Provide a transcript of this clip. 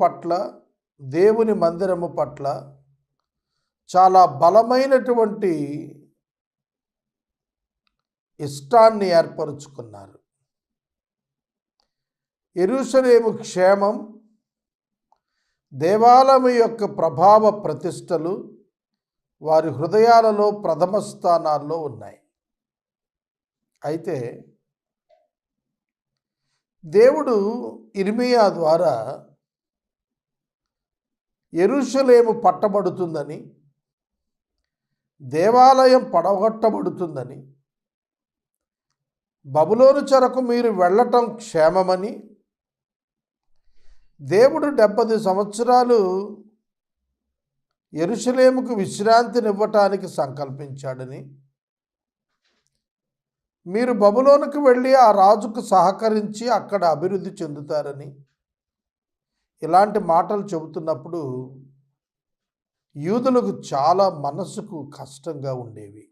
పట్ల దేవుని మందిరము పట్ల చాలా బలమైనటువంటి ఇష్టాన్ని ఏర్పరుచుకున్నారు. ఎరుసలేము క్షేమం దేవాలయం యొక్క ప్రభావ ప్రతిష్టలు వారి హృదయాలలో ప్రథమ స్థానాల్లో ఉన్నాయి. అయితే దేవుడు ఇర్మియా ద్వారా ఎరుషలేము పట్టబడుతుందని దేవాలయం పడగొట్టబడుతుందని బబులోను చెరకు మీరు వెళ్ళటం క్షేమమని దేవుడు డెబ్బది సంవత్సరాలు ఎరుషలేముకు విశ్రాంతినివ్వటానికి సంకల్పించాడని మీరు బబులోనుకు వెళ్ళి ఆ రాజుకు సహకరించి అక్కడ అభివృద్ధి చెందుతారని ఇలాంటి మాటలు చెబుతున్నప్పుడు యూదులకు చాలా మనసుకు కష్టంగా ఉండేవి.